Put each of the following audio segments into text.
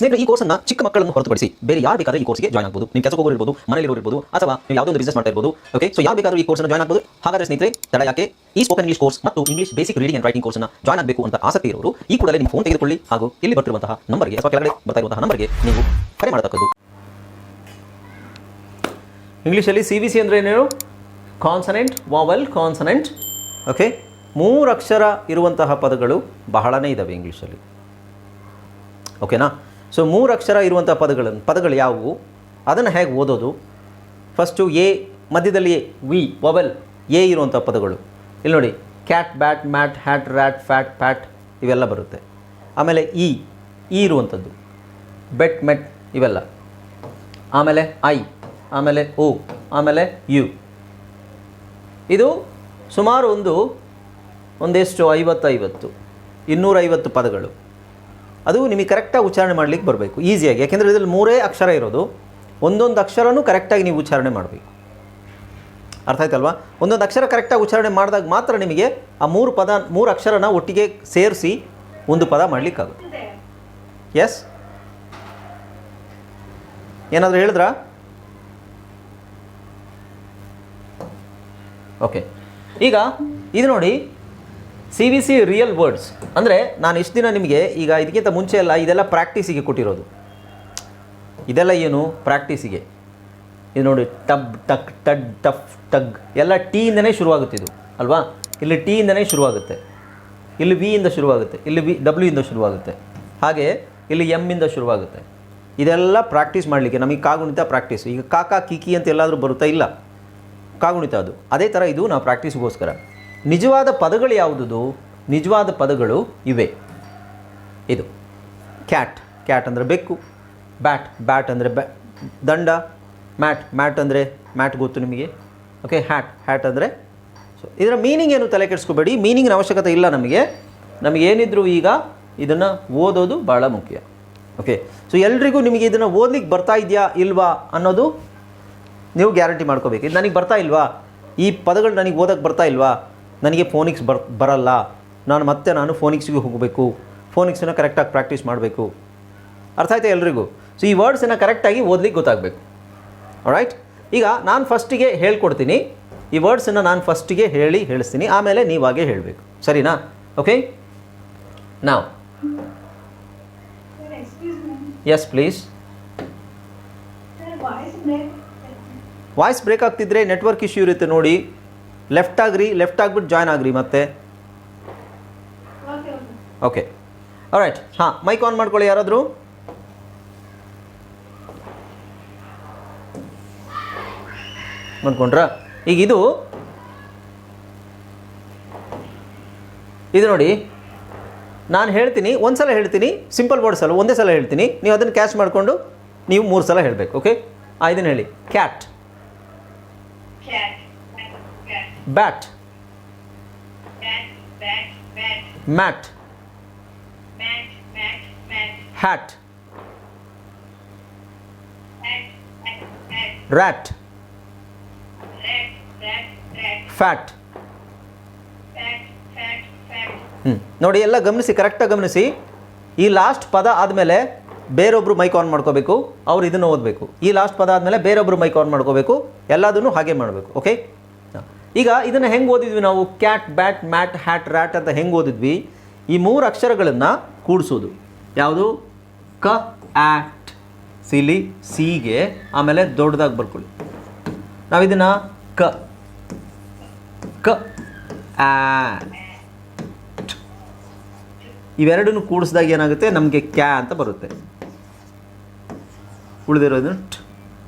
ಸ್ನೇಹಿತರೆ, ಈ ಕೋರ್ಸನ್ನ ಚಿಕ್ಕ ಮಕ್ಕಳನ್ನು ಹೊರತುಪಡಿಸಿ ಬೇರೆ ಯಾರು ಬೇಕಾದ್ರೆ ಈ ಕೋರ್ಸ್ಗೆ ಜಾಯ್ನ್ ಆಗಬಹುದು ನಿಮ್ಮ ಕೆಲಸ ಹೋಗೋರು ಇರ್ಬೋದು ಮನೇಲಿ ಇರ್ಬೋದು, ಅಥವಾ ನೀವು ಯಾವುದೋ ಒಂದು ಬಿಸ್ನೆಸ್ ಮಾಡ್ತಾ ಇರ್ಬೋದು ಓಕೆ ಸೊ ಯಾರು ಬೇಕಾದ್ರೂ ಈ ಕೋರ್ಸ್ ಜಾಯ್ನ್ ಆಗಬಹುದು ಹಾಗಾದ್ರೆ ಸ್ನೇಹಿತರೆ, ತಡ ಯಾಕೆ? ಈ ಸ್ಪೋಕನ್ ಇಂಗ್ಲಿಷ್ ಕೋರ್ಸ್ ಮತ್ತು English basic reading and writing ಕೋರ್ಸ್ನ ಜಾಯ್ನ್ ಆಗಬೇಕು ಅಂತ ಆಸಕ್ತಿ ಇರೋರು, ಈ ಕೂಡಲೇ ನಿಮ್ಮ ಫೋನ್ ತೆಗೆದುಕೊಳ್ಳಿ ಹಾಗೂ ಇಲ್ಲಿ ಬರ್ತಿರುವಂತಹ ನಂಬರ್ಗೆ ಅಥವಾ ಕೆಳಗಡೆ ಬರ್ತಾ ಇರುವಂತಹ ನಂಬರ್ಗೆ ನೀವು ಕರೆ ಮಾಡತಕ್ಕದ್ದು. ಇಂಗ್ಲೀಷಲ್ಲಿ ಸಿ ವಿ ಸಿ ಅಂದರೆ ಏನೇನು ಕಾನ್ಸನೆಂಟ್ ವಾವೆಲ್ ಕಾನ್ಸನೆಂಟ್ ಓಕೆ ಮೂರು ಅಕ್ಷರ ಇರುವಂತಹ ಪದಗಳು ಬಹಳನೇ ಇದ್ದಾವೆ ಇಂಗ್ಲೀಷಲ್ಲಿ ಓಕೆನಾ ಸೊ ಮೂರು ಅಕ್ಷರ ಇರುವಂಥ ಪದಗಳನ್ನು ಪದಗಳು ಯಾವುವು? ಅದನ್ನು ಹೇಗೆ ಓದೋದು? ಫಸ್ಟು ಎ ಮಧ್ಯದಲ್ಲಿ ವಿ ವವೆಲ್ ಎ ಇರುವಂಥ ಪದಗಳು. ಇಲ್ಲಿ ನೋಡಿ cat bat mat hat rat fat pat ಇವೆಲ್ಲ ಬರುತ್ತೆ. ಆಮೇಲೆ ಇ ಇ ಇರುವಂಥದ್ದು ಬೆಟ್ ಮೆಟ್ ಇವೆಲ್ಲ. ಆಮೇಲೆ ಐ ಆಮೇಲೆ ಓ ಆಮೇಲೆ ಯು ಇದು ಸುಮಾರು ಒಂದು, ಒಂದೆಷ್ಟು ಐವತ್ತೈವತ್ತು, ಇನ್ನೂರೈವತ್ತು ಪದಗಳು. ಅದು ನಿಮಗೆ ಕರೆಕ್ಟಾಗಿ ಉಚ್ಚಾರಣೆ ಮಾಡಲಿಕ್ಕೆ ಬರಬೇಕು ಈಸಿಯಾಗಿ ಯಾಕೆಂದರೆ ಇದರಲ್ಲಿ ಮೂರೇ ಅಕ್ಷರ ಇರೋದು. ಒಂದೊಂದು ಅಕ್ಷರನೂ ಕರೆಕ್ಟಾಗಿ ನೀವು ಉಚ್ಚಾರಣೆ ಮಾಡಬೇಕು. ಅರ್ಥ ಆಯ್ತಲ್ವಾ? ಒಂದೊಂದು ಅಕ್ಷರ ಕರೆಕ್ಟಾಗಿ ಉಚ್ಚಾರಣೆ ಮಾಡಿದಾಗ ಮಾತ್ರ ನಿಮಗೆ ಆ ಮೂರು ಪದ, ಮೂರು ಅಕ್ಷರನ ಒಟ್ಟಿಗೆ ಸೇರಿಸಿ ಒಂದು ಪದ ಮಾಡಲಿಕ್ಕಾಗುತ್ತೆ. ಎಸ್ ಏನಾದರೂ ಹೇಳಿದ್ರಾ? ಓಕೆ ಈಗ, ಇದು ನೋಡಿ C V C real words ಅಂದರೆ ನಾನು ಇಷ್ಟು ದಿನ ನಿಮಗೆ ಈಗ ಇದಕ್ಕಿಂತ ಮುಂಚೆ ಎಲ್ಲ ಇದೆಲ್ಲ ಪ್ರಾಕ್ಟೀಸಿಗೆ ಕೊಟ್ಟಿರೋದು. ಇದೆಲ್ಲ ಏನು? ಪ್ರಾಕ್ಟೀಸಿಗೆ ಇದು ನೋಡಿ tub tuck tud tuff tug ಎಲ್ಲ ಟೀಯಿಂದನೇ ಶುರುವಾಗುತ್ತೆ ಇದು. ಅಲ್ವಾ? ಇಲ್ಲಿ ಟೀಯಿಂದನೇ ಶುರುವಾಗುತ್ತೆ. ಇಲ್ಲಿ ವಿ ಇಂದ ಶುರುವಾಗುತ್ತೆ. ಇಲ್ಲಿ ವಿ ಡಬ್ಲ್ಯೂ ಇಂದ ಶುರುವಾಗುತ್ತೆ. ಹಾಗೆ ಇಲ್ಲಿ ಎಮ್ಮಿಂದ ಶುರುವಾಗುತ್ತೆ. ಇದೆಲ್ಲ ಪ್ರಾಕ್ಟೀಸ್ ಮಾಡಲಿಕ್ಕೆ, ನಮಗೆ ಕಾಗುಣಿತ ಪ್ರಾಕ್ಟೀಸ್ ಈಗ ಕಾಕಾ, ಕಿಕಿ ಅಂತ ಎಲ್ಲಾದರೂ ಬರುತ್ತಾ? ಇಲ್ಲ. ಕಾಗುಣಿತ ಅದು. ಅದೇ ಥರ ಇದು ನಾವು ಪ್ರಾಕ್ಟೀಸ್ಗೋಸ್ಕರ ನಿಜವಾದ ಪದಗಳು ಯಾವುದು ನಿಜವಾದ ಪದಗಳು ಇವೆ. ಇದು. ಕ್ಯಾಟ್ ಕ್ಯಾಟ್ ಅಂದರೆ ಬೆಕ್ಕು. ಬ್ಯಾಟ್ ಬ್ಯಾಟ್ ಅಂದರೆ ಬ್ಯಾ ದಂಡ. ಮ್ಯಾಟ್ ಮ್ಯಾಟ್ ಅಂದರೆ ಮ್ಯಾಟ್ ಗೊತ್ತು ನಿಮಗೆ? ಓಕೆ ಹ್ಯಾಟ್ ಹ್ಯಾಟ್ ಅಂದರೆ? ಸೊ ಇದರ ಮೀನಿಂಗ್ ಏನು ತಲೆ ಕೆಡಿಸ್ಕೋಬೇಡಿ. ಮೀನಿಂಗಿನ ಅವಶ್ಯಕತೆ ಇಲ್ಲ ನಮಗೆ. ನಮಗೇನಿದ್ರು ಈಗ ಇದನ್ನು ಓದೋದು ಭಾಳ ಮುಖ್ಯ. ಓಕೆ ಸೊ ಎಲ್ರಿಗೂ ನಿಮಗೆ ಇದನ್ನು ಓದ್ಲಿಕ್ಕೆ ಬರ್ತಾ ಇದೆಯಾ ಇಲ್ವಾ ಅನ್ನೋದು ನೀವು ಗ್ಯಾರಂಟಿ ಮಾಡ್ಕೋಬೇಕು. ಇದು ನನಗೆ ಬರ್ತಾ ಇಲ್ವಾ? ಈ ಪದಗಳು ನನಗೆ ಓದೋಕ್ಕೆ ಬರ್ತಾ ಇಲ್ವಾ? ನನಗೆ ಫೋನಿಕ್ಸ್ ಬರ್ ಬರಲ್ಲ. ನಾನು ಮತ್ತೆ ನಾನು ಫೋನಿಕ್ಸ್ಗೆ ಹೋಗಬೇಕು. ಫೋನಿಕ್ಸನ್ನು ಕರೆಕ್ಟಾಗಿ ಪ್ರಾಕ್ಟೀಸ್ ಮಾಡಬೇಕು. ಅರ್ಥ ಆಯ್ತಾ ಎಲ್ರಿಗೂ? ಸೊ ಈ ವರ್ಡ್ಸನ್ನು ಕರೆಕ್ಟಾಗಿ ಓದ್ಲಿಕ್ಕೆ ಗೊತ್ತಾಗಬೇಕು. ರೈಟ್ ಈಗ ನಾನು ಫಸ್ಟಿಗೆ ಹೇಳ್ಕೊಡ್ತೀನಿ. ಈ ವರ್ಡ್ಸನ್ನು ನಾನು ಫಸ್ಟಿಗೆ ಹೇಳಿ ಹೇಳಿಸ್ತೀನಿ. ಆಮೇಲೆ ನೀವಾಗೆ ಹೇಳಬೇಕು. ಸರಿನಾ? ಓಕೆ ನಾವು. ಎಸ್ ಪ್ಲೀಸ್ ವಾಯ್ಸ್ ಬ್ರೇಕ್ ಆಗ್ತಿದ್ರೆ ನೆಟ್ವರ್ಕ್ ಇಶ್ಯೂ ಇರುತ್ತೆ ನೋಡಿ. ಲೆಫ್ಟ್ ಆಗ್ರಿ ಲೆಫ್ಟ್ ಆಗ್ಬಿಟ್ಟು ಜಾಯ್ನ್ ಆಗ್ರಿ ಮತ್ತೆ. ಓಕೆ ರೈಟ್ ಹಾಂ ಮೈಕ್ ಆನ್ ಮಾಡ್ಕೊಳ್ಳಿ ಯಾರಾದರೂ. ಮಾಡ್ಕೊಂಡ್ರಾ? ಈಗ ಇದು. ಇದು ನೋಡಿ. ನಾನು ಹೇಳ್ತೀನಿ, ಒಂದು ಸಲ ಹೇಳ್ತೀನಿ ಸಿಂಪಲ್ ವರ್ಡ್ಸ್ ಒಂದೇ ಸಲ ಹೇಳ್ತೀನಿ. ನೀವು ಅದನ್ನು ಕ್ಯಾಚ್ ಮಾಡಿಕೊಂಡು, ನೀವು ಮೂರು ಸಲ ಹೇಳಬೇಕು ಓಕೆ ಆ, ಇದನ್ನು ಹೇಳಿ. Cat bat Bat. Bat. Bat. Mat Mat. Mat. Mat. Hat Hat. Hat. Hat. Rat Rat. Rat. Rat. Fat Fat. Fat. Fat. ಹ್ಞೂ ನೋಡಿ ಎಲ್ಲ ಗಮನಿಸಿ ಕರೆಕ್ಟಾಗಿ ಗಮನಿಸಿ ಈ ಲಾಸ್ಟ್ ಪದ ಆದಮೇಲೆ ಬೇರೊಬ್ಬರು ಮೈಕ್ ಆನ್ ಮಾಡ್ಕೋಬೇಕು ಅವ್ರು ಇದನ್ನು ಓದಬೇಕು ಈ ಲಾಸ್ಟ್ ಪದ ಆದಮೇಲೆ ಬೇರೊಬ್ಬರು ಮೈಕ್ ಆನ್ ಮಾಡ್ಕೋಬೇಕು ಎಲ್ಲದನ್ನು ಹಾಗೆ ಮಾಡಬೇಕು ಓಕೆ ಈಗ ಇದನ್ನು ಹೆಂಗೆ ಓದಿದ್ವಿ ನಾವು? Cat bat mat hat rat ಅಂತ ಹೆಂಗೆ ಓದಿದ್ವಿ? ಈ ಮೂರು ಅಕ್ಷರಗಳನ್ನು ಕೂಡಿಸೋದು. ಯಾವುದು? ಕ ಆಟ್ ಸಿಲಿ, ಸಿಗೆ, ಆಮೇಲೆ ದೊಡ್ಡದಾಗಿ ಬರ್ಕೊಳ್ಳಿ. ನಾವು ಇದನ್ನು ಕ ಕ ಆಟ್ ಇವೆರಡನ್ನು ಕೂಡಿಸಿದಾಗ ಏನಾಗುತ್ತೆ? ನಮಗೆ ಕ್ಯಾ ಅಂತ ಬರುತ್ತೆ. ಉಳಿದಿರೋದು.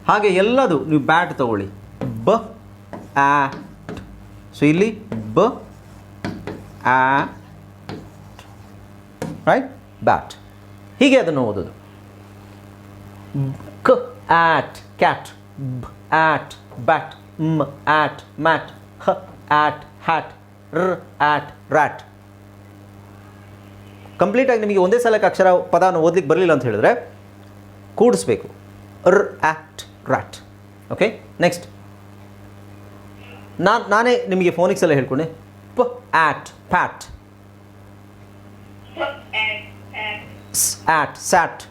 ಹಾಗೆ ಎಲ್ಲದು, ನೀವು ಬ್ಯಾಟ್ ತಗೊಳ್ಳಿ. ಬ ಆಟ್ ಸೊ ಇಲ್ಲಿ ಬ ರೈಟ್ ಬ್ಯಾಟ್ ಹೀಗೆ ಅದನ್ನು ಓದೋದು. C at cat b at bat m at mat h at hat r at rat ಕಂಪ್ಲೀಟಾಗಿ ನಿಮಗೆ ಒಂದೇ ಸಲಕ್ಕೆ ಅಕ್ಷರ ಪದವನ್ನು ಓದಲಿಕ್ಕೆ ಬರಲಿಲ್ಲ ಅಂತ ಹೇಳಿದ್ರೆ ಕೂಡಿಸ್ಬೇಕು. ರ್ ಆಟ್ ರ್ಯಾಟ್ ಓಕೆ ನೆಕ್ಸ್ಟ್ ನಾನು ನಾನೇ ನಿಮಗೆ ಫೋನಿಕ್ಸ್ ಎಲ್ಲ ಹೇಳ್ಕೊಂಡೆ p at pat Put and and s at sat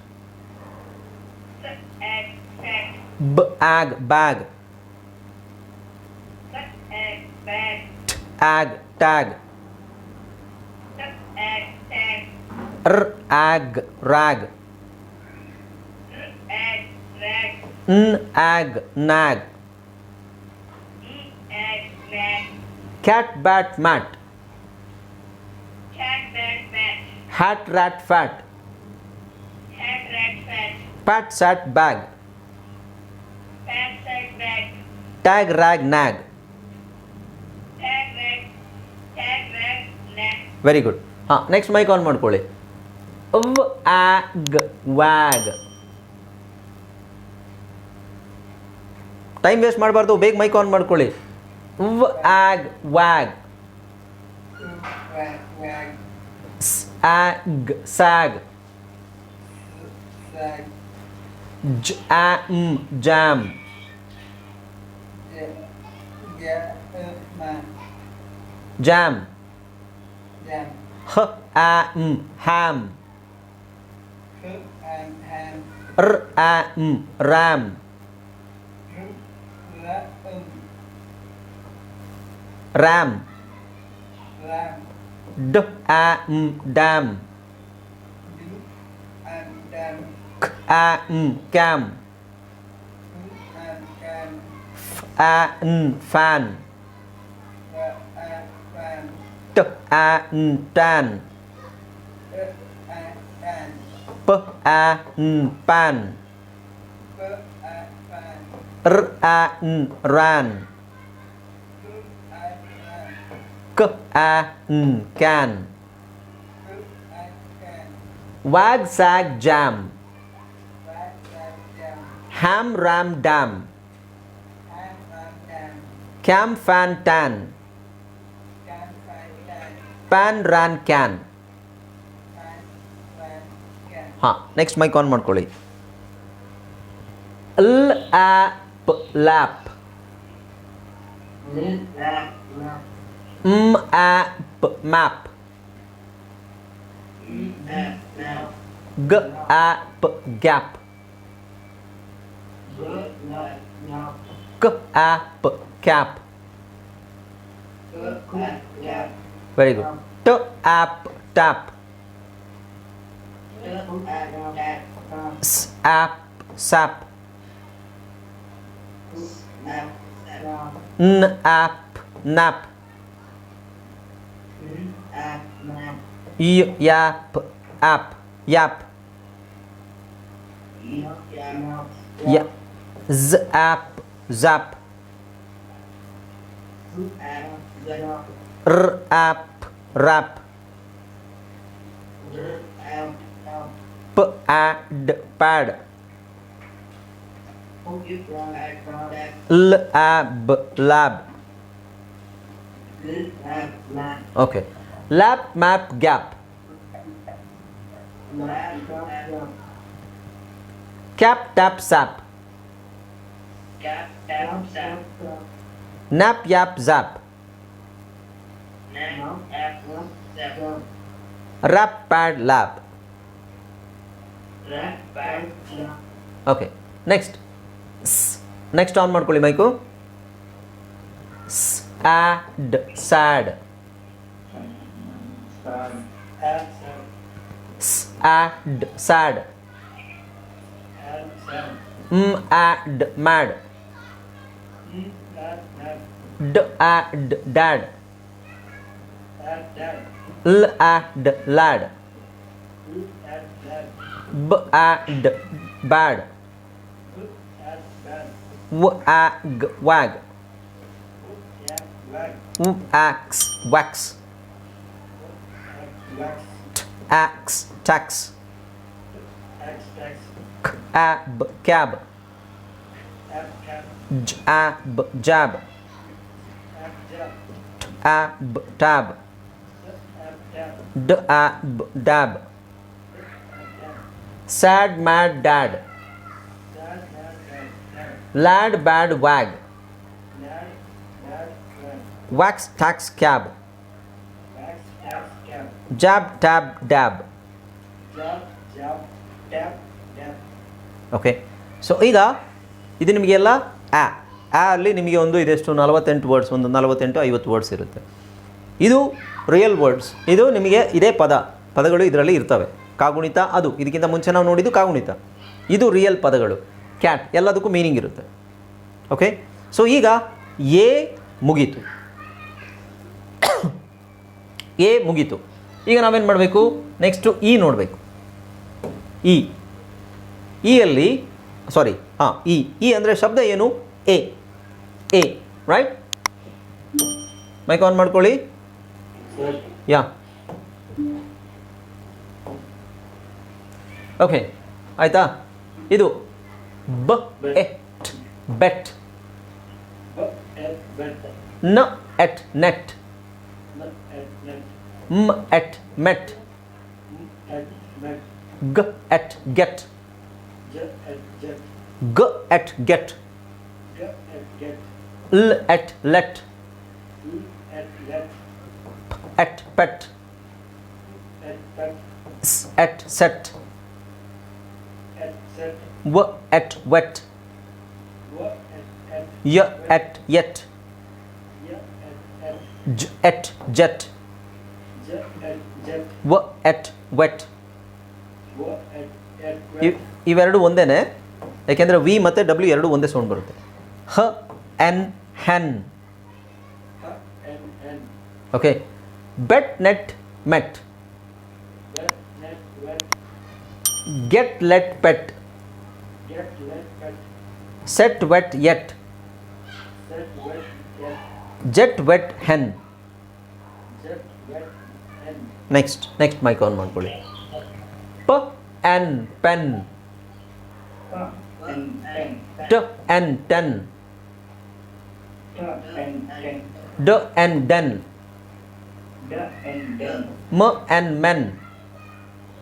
put and and b ag bag put and bag ag tag put and tag ರ್ ಆಗ್ ರ್ಯಾಗ್ and rag ನ್ ಆಗ್ ನ್ಯಾಗ್ cat bat mat cat bag mat hat rat fat hat rat fat pat sat bag pat sack bag tag rag nag tag rag tag rag nag very good ಹಾಂ next mic on ಮಾಡ್ಕೊಳ್ಳಿ ವ್ ಆಗ್ wag time waste ಮಾಡಬಾರ್ದು ಬೇಗ mic on ಮಾಡ್ಕೊಳ್ಳಿ ವ್ ಆಗ್ ವ್ಯಾಗ್ Wag, wag. Sag, sag. Jam, jam. Jam. Jam. H, a, m, ham. R, a, m, ram. Ram. D a m dam. K a m cam. F a n fan. T a n tan. P a n pan. R a n ran. wag, wag, jam, ham ram dam ham, ram, dam, cam fan tan can, fan, tan, pan ran can fan, ran, can, ಹಾಂ next mic on ಮಾಡ್ಕೊಳ್ಳಿ ಲ್ ಆ ಪ್ ಲ್ಯಾಪ್ M A P map. G A P gap. K A P cap. Very good. T A P tap. S A P sap. N A P nap. Iya, ya, I, yap p, yap yap z, ap, zap. R, ap, rap. P, a, d, pad. L, ab, lab. App app app yap, yap, ಯ ಝ್ app ಝಾಪ್ good, lap, lap, ರ್ app rap good, lap, lap, ಪ add pad good, lap, lap, ಲ್ ಆಬ್ lab lil, lap, lap, okay lap map gap lap, lap, lap, cap tap sap Gap, tap, sap, nap yap zap nap, ap, sap, rap pad lab Rat, bad, lab. Okay next next on ಮಾಡ್ಕೊಳ್ಳಿ mike sad add sad. Add sad. M add mad. D add dad. L add lad. B add bad. W add wag. Axe, wax. Axe, tax. Cab, cab. Jab, jab. Ab, tab. Dab. Sad, mad, dad. Lad, bad, wag. Wax tax cab job tab dab. Okay so ಈಗ ಇದು ನಿಮಗೆಲ್ಲ ಆ. ಆ ಅಲ್ಲಿ ನಿಮಗೆ ಒಂದು ಇದೆಷ್ಟು? ನಲವತ್ತೆಂಟು ವರ್ಡ್ಸ್ ಒಂದು ನಲವತ್ತೆಂಟು ಐವತ್ತು ವರ್ಡ್ಸ್ ಇರುತ್ತೆ. ಇದು ರಿಯಲ್ ವರ್ಡ್ಸ್ ಇದು ನಿಮಗೆ ಇದೇ ಪದ. ಪದಗಳು ಇದರಲ್ಲಿ ಇರ್ತವೆ. ಕಾಗುಣಿತ ಅದು. ಇದಕ್ಕಿಂತ ಮುಂಚೆ ನಾವು ನೋಡಿದ್ದು ಕಾಗುಣಿತ. ಇದು ರಿಯಲ್ ಪದಗಳು. ಕ್ಯಾಟ್ ಎಲ್ಲದಕ್ಕೂ ಮೀನಿಂಗ್ ಇರುತ್ತೆ. ಓಕೆ ಸೊ ಈಗ ಎ ಮುಗೀತು. ಎ ಮುಗೀತು. ಈಗ ನಾವೇನು ಮಾಡಬೇಕು? ನೆಕ್ಸ್ಟು ಇ ನೋಡಬೇಕು. ಇ ಇ ಅಲ್ಲಿ ಸಾರಿ ಹಾಂ ಇ ಇ ಅಂದರೆ ಶಬ್ದ ಏನು? A. A right mic on ಮಾಡ್ಕೊಳ್ಳಿ. ಯಾ. ಓಕೆ ಆಯಿತಾ? ಇದು b et bet. N, et, net. M at met. G at get. G at get. G at get. L at let. E at let. P at pet. At. S at set. W at wet. Y at yet. At. J at jet. ವ ಎಟ್ vet What, at, at, ಇವ್ wet. ಇವೆರಡು ಒಂದೇನೆ ಯಾಕೆಂದರೆ V ಮತ್ತು W ಎರಡು ಒಂದೇ sound ಬರುತ್ತೆ h N hen Ha, and, and. Okay bet net met Wet, net, wet. Get let pet Get, let, pet. Set wet at Set, wet, get. Jet wet hen Jet, wet, and. Next next mic on ಮಾಡ್ಕೊಳ್ಳಿ ಪ en pen Ha, and, pen. ಟ N ten Ta, and, ten. ಡ en Den Da, and, den. ಮ N men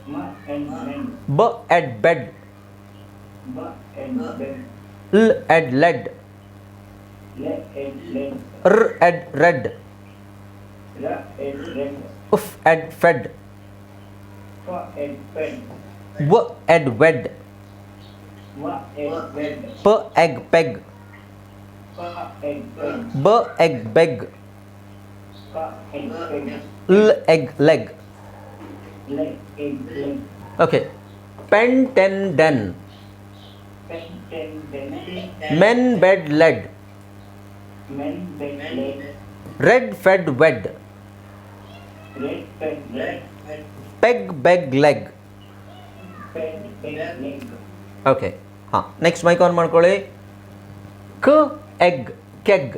Ma, and, men. ಬ Ed bed Ba, and, ben. ಲ್ Ed LED F and fed. F and fed. W and wed. W and wed. P egg peg. P egg peg. B egg beg. B egg peg. L egg leg. Leg egg leg. Okay. Pentenden. Pentenden. Men bed led. Men bed led. Red fed wed. pen, red. Peg beg leg Pen, pen, leg. Okay ಹಾಂ next mic on ಮಾಡ್ಕೊಳ್ಳಿ k eg keg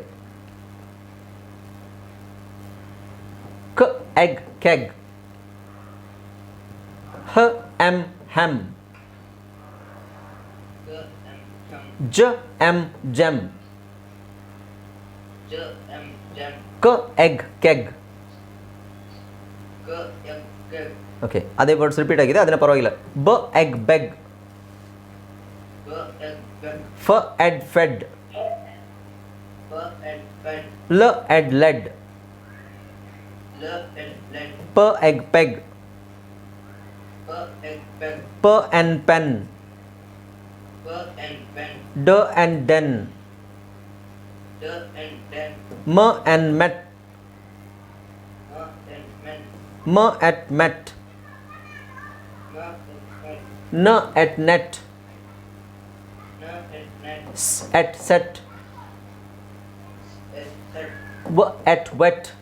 k eg keg ಹ M him ಜ M GeM k eg keg okay ಅದೇ words repeat ಆಗಿದೆ ಅದನ್ನ ಪರವಾಗಿಲ್ಲ b eg beg f ed fed l ed led p egg peg P and pen. D and den. M and met. M at met. N at net. S at set. W at wet.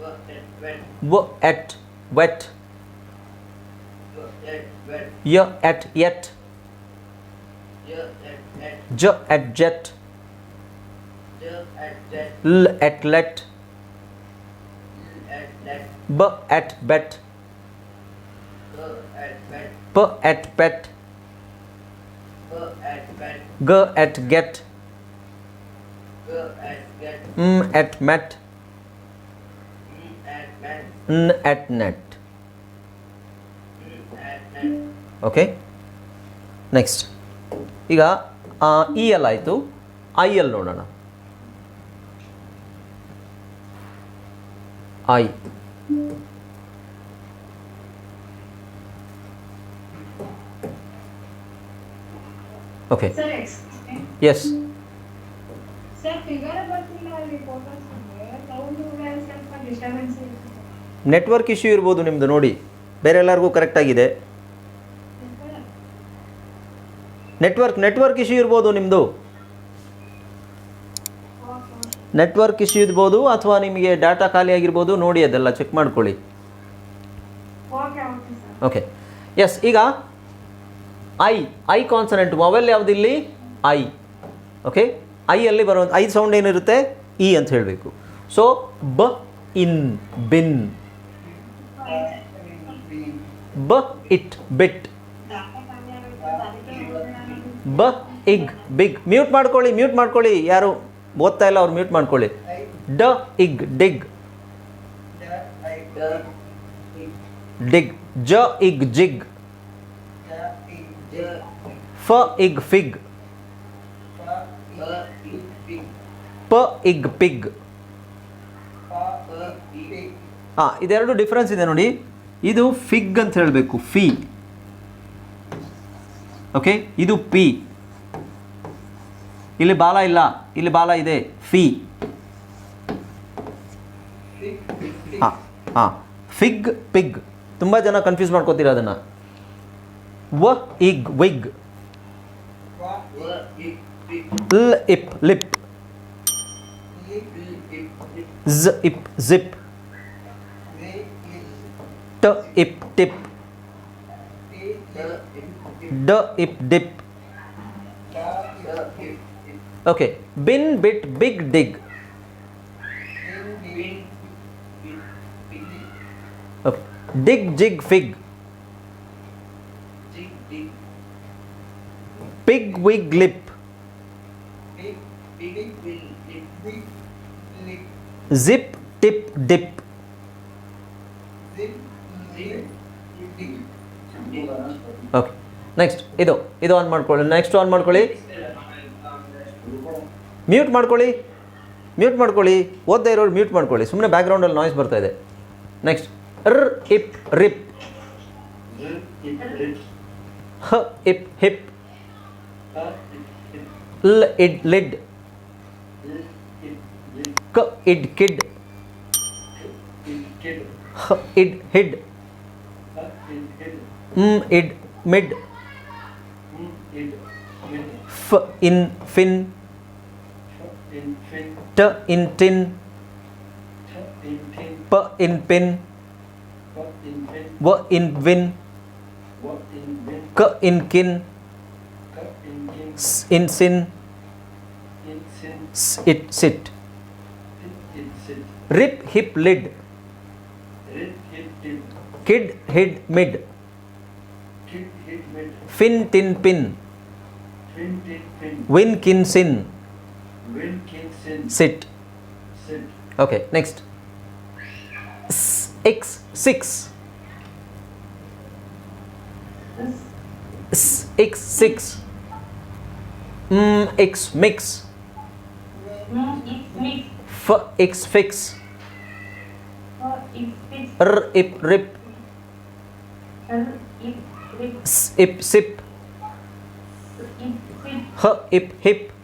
W at wet. Y at yet. J at jet. L at let. B at bet. P at pet. G at get. M at met. N at net. Okay next ಈಗ E ಎಲ್ ಆಯಿತು I ಎಲ್ ನೋಡೋಣ I disturbance yes network issue ಇರ್ಬೋದು ನಿಮ್ಮದು ನೋಡಿ. ಬೇರೆ ಎಲ್ಲರಿಗೂ ಕರೆಕ್ಟಾಗಿದೆ ನೆಟ್ವರ್ಕ್ ನೆಟ್ವರ್ಕ್ ಇಶ್ಯೂ ಇರ್ಬೋದು ನಿಮ್ಮದು ನೆಟ್ವರ್ಕ್ ಇಶ್ಯೂ ಇರ್ಬೋದು ಅಥವಾ ನಿಮಗೆ ಡಾಟಾ ಖಾಲಿ ಆಗಿರ್ಬೋದು ನೋಡಿ ಅದೆಲ್ಲ ಚೆಕ್ ಮಾಡ್ಕೊಳ್ಳಿ. ಓಕೆ ಓಕೆ ಓಕೆ ಎಸ್ ಈಗ ಐ ಐ ಕಾನ್ಸನೆಂಟ್ ಮೊಬೈಲ್ ಯಾವುದಿಲ್ಲಿ ಐ. ಓಕೆ ಐ ಅಲ್ಲಿ ಬರುವಂಥ ಐ ಸೌಂಡ್ ಏನಿರುತ್ತೆ? ಇ ಅಂತ ಹೇಳಬೇಕು. ಸೊ ಬ, ಇನ್, ಬಿನ್. ಬ, ಇಟ್, ಬಿಟ್. ಬ, ಇಗ್, ಬಿಗ್. ಮ್ಯೂಟ್ ಮಾಡ್ಕೊಳ್ಳಿ ಮ್ಯೂಟ್ ಮಾಡ್ಕೊಳ್ಳಿ. ಯಾರು ಓದ್ತಾ ಇಲ್ಲ ಅವ್ರು ಮ್ಯೂಟ್ ಮಾಡ್ಕೊಳ್ಳಿ. ಡ, ಇಗ್, ಡಿಗ್. ಡಿಗ್, ಜ, ಇಗ್, ಜಿಗ್. ಫ ಇಗ್ ಫಿಗ್ ಪ ಇಗ್ ಪಿಗ್ ಹಾಂ ಇದೆರಡು ಡಿಫ್ರೆನ್ಸ್ ಇದೆ ನೋಡಿ. ಇದು ಫಿಗ್ ಅಂತ ಹೇಳಬೇಕು ಫಿ ಓಕೆ ಇದು ಪಿ ಇಲ್ಲಿ ಬಾಲ ಇಲ್ಲ ಇಲ್ಲಿ ಬಾಲ ಇದೆ ಫಿ ಹಾಂ ಹಾಂ ಫಿಗ್ ಪಿಗ್ ತುಂಬ ಜನ ಕನ್ಫ್ಯೂಸ್ ಮಾಡ್ಕೋತೀರ ಅದನ್ನು? व इग विग ल इप लिप ज इप zip t ip tip d ip dip okay bin bit big dig. Okay. dig jig fig. Okay bin bit Big, big, big, jig fig pig wig lip Zip, tip dip okay next ಇದು ಇದು on ಮಾಡ್ಕೊಳ್ಳಿ next on ಮಾಡ್ಕೊಳ್ಳಿ. Mute ಮಾಡ್ಕೊಳ್ಳಿ mute ಮಾಡ್ಕೊಳ್ಳಿ ಓದ್ತಾ ಇರೋರು mute ಮಾಡ್ಕೊಳ್ಳಿ ಸುಮ್ಮನೆ ಬ್ಯಾಕ್ಗ್ರೌಂಡಲ್ಲಿ ನಾಯ್ಸ್ ಬರ್ತಾ ಇದೆ. ನೆಕ್ಸ್ಟ್ ರ್ ip rip. H ip hip. Lid k id kid h id hid m id mid f in fin ट इन टिन प इन पिन व इन विन क इन किन in sin. Sit, sit. Rip hip lid. Kid hid mid. Fin tin pin. Win kin sin. Sit. Sit. Okay, next. X six. X six. Mm, x mix. Mm, mix. F x fix. R ip rip. R ip rip. S ip sip. H ip hip.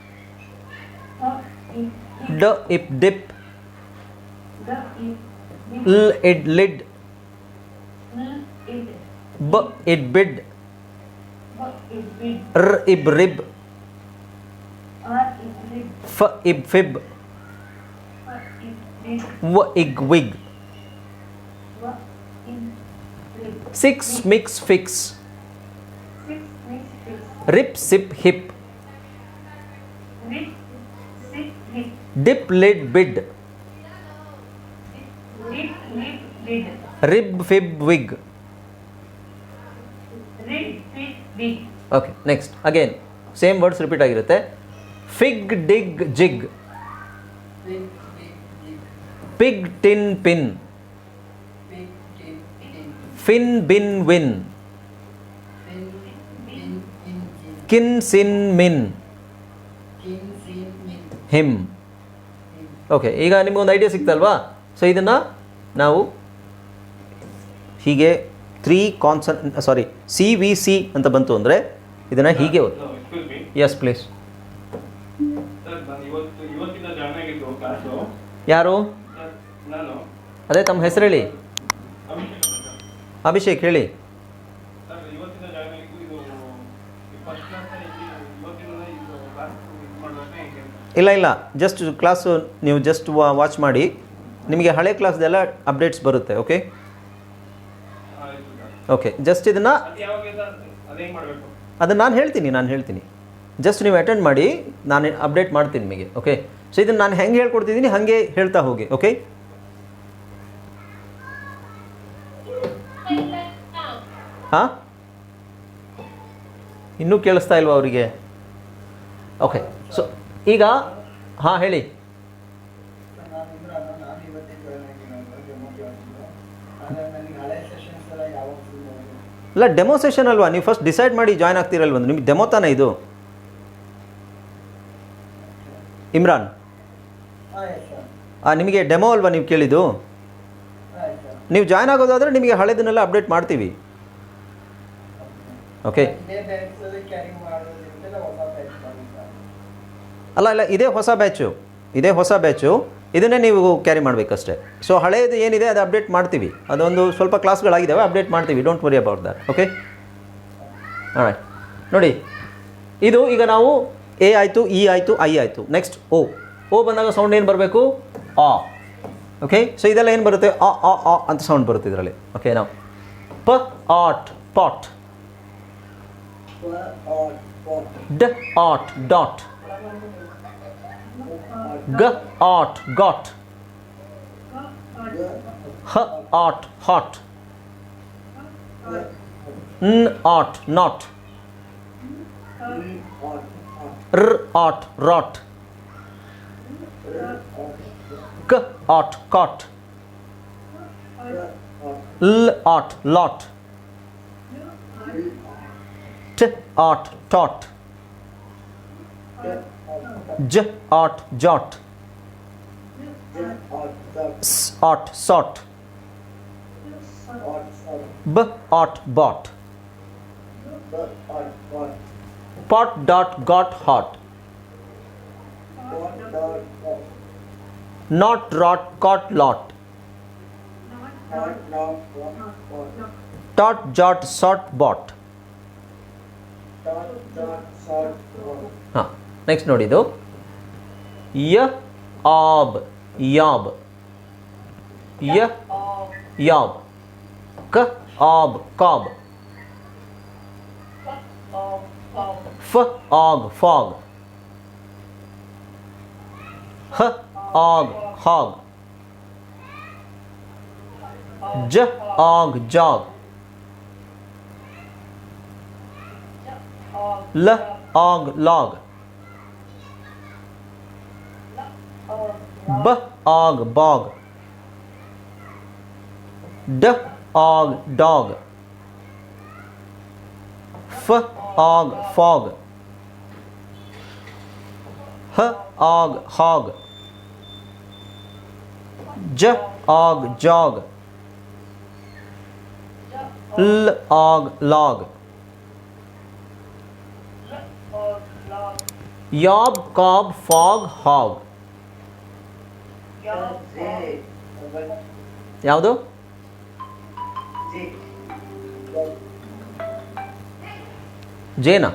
D ip dip. L id lid. B id bid. R ib rib. six, mix, six, rip sip hip rip, six, rip, dip lid bid rip, lip, bid, rib fib wig rib, pit, big, okay next again same words repeat ಆಗಿರುತ್ತೆ fig dig jig pig tin pin. Fin bin win. Kin sin min. Him okay ಈಗ ನಿಮಗೊಂದು idea ಸಿಕ್ತಲ್ವಾ so ಇದನ್ನು ನಾವು ಹೀಗೆ three consonant sorry C V C ಅಂತ ಬಂತು ಅಂದರೆ ಇದನ್ನು ಹೀಗೆ ಎಸ್ ಪ್ಲೀಸ್ ಯಾರು? ಅದೇ ತಮ್ಮ ಹೆಸರು ಹೇಳಿ. ಅಭಿಷೇಕ್ ಹೇಳಿ. ಇಲ್ಲ ಇಲ್ಲ ಜಸ್ಟ್ ಕ್ಲಾಸು ನೀವು ಜಸ್ಟ್ ವಾಚ್ ಮಾಡಿ. ನಿಮಗೆ ಹಳೆ ಕ್ಲಾಸ್ದೆಲ್ಲ ಅಪ್ಡೇಟ್ಸ್ ಬರುತ್ತೆ ಓಕೆ ಓಕೆ ಜಸ್ಟ್ ಇದನ್ನು ಅದನ್ನು ನಾನು ಹೇಳ್ತೀನಿ ನಾನು ಹೇಳ್ತೀನಿ. ಜಸ್ಟ್ ನೀವು ಅಟೆಂಡ್ ಮಾಡಿ ನಾನು ಅಪ್ಡೇಟ್ ಮಾಡ್ತೀನಿ ನಿಮಗೆ ಓಕೆ ಸೊ ಇದನ್ನು ನಾನು ಹೆಂಗೆ ಹೇಳ್ಕೊಡ್ತಿದ್ದೀನಿ? ಹಾಗೆ ಹೇಳ್ತಾ ಹೋಗಿ ಓಕೆ ಹಾಂ? ಇನ್ನೂ ಕೇಳಿಸ್ತಾ ಇಲ್ವಾ ಅವರಿಗೆ? ಓಕೆ ಸೊ ಈಗ, ಹಾಂ, ಹೇಳಿ. ಅಲ್ಲ ಡೆಮೋ ಸೆಷನ್ ಅಲ್ವಾ? ನೀವು ಫಸ್ಟ್ ಡಿಸೈಡ್ ಮಾಡಿ ಜಾಯ್ನ್ ಆಗ್ತೀರಲ್ವ? ನಿಮ್ಗೆ ಡೆಮೋ ತಾನೇ ಇದು? ಇಮ್ರಾನ್. ಆ, ನಿಮಗೆ ಡೆಮೋ ಅಲ್ವಾ ನೀವು ಕೇಳಿದ್ದು? ನೀವು ಜಾಯ್ನ್ ಆಗೋದಾದರೆ ನಿಮಗೆ ಹಳೆದನ್ನೆಲ್ಲ ಅಪ್ಡೇಟ್ ಮಾಡ್ತೀವಿ. ಓಕೆ ಅಲ್ಲ ಇಲ್ಲ ಇದೇ ಹೊಸ ಬ್ಯಾಚು ಇದೇ ಹೊಸ ಬ್ಯಾಚು ಇದನ್ನೇ ನೀವು ಕ್ಯಾರಿ ಮಾಡಬೇಕಷ್ಟೇ. ಸೊ ಹಳೆಯದು ಏನಿದೆ ಅದು ಅಪ್ಡೇಟ್ ಮಾಡ್ತೀವಿ. ಅದೊಂದು ಸ್ವಲ್ಪ ಕ್ಲಾಸ್ಗಳಾಗಿದ್ದಾವೆ ಅಪ್ಡೇಟ್ ಮಾಡ್ತೀವಿ. Don't worry about that okay ಹಾಂ ನೋಡಿ ಇದು ಈಗ ನಾವು ಎ ಆಯಿತು ಇ ಆಯಿತು ಐ ಆಯಿತು. ನೆಕ್ಸ್ಟ್ ಓ ಓ ಬಂದಾಗ ಸೌಂಡ್ ಏನು ಬರಬೇಕು? ಆ. ಓಕೆ ಸೊ ಇದೆಲ್ಲ ಏನು ಬರುತ್ತೆ? ಆ ಆ ಆ ಅಂತ ಸೌಂಡ್ ಬರುತ್ತೆ ಇದರಲ್ಲಿ. ಓಕೆ ನಾವು p, ot, pot. D, ot, dot. G, ot, got. H, ot, hot. N, ot, not. R, ot, rot. K ot cot l ot lot t ot tot j ot jot s ot sot b ot bot pot dot got hot not rot caught lot tot jot sort bot ಹಾಂ next ನೋಡಿ ಇದು ಯ ಆಬ್ ಯಾಬ್ ಯ ಯಾಬ್ ಕ ಆಬ್ ಕಾಬ್ ಫ ಆಗ್ fog ಹ og, hog. J, og, jog. L, og, log. B, og, bog. D, og, dog. F, og, fog. H, og, hog. ज आग जॉग ಲ್ ಆಗ್ log or log. ಯಾಬ್ cob fog hog Your J ಯಾವುದು ಜೆ ಜೇನ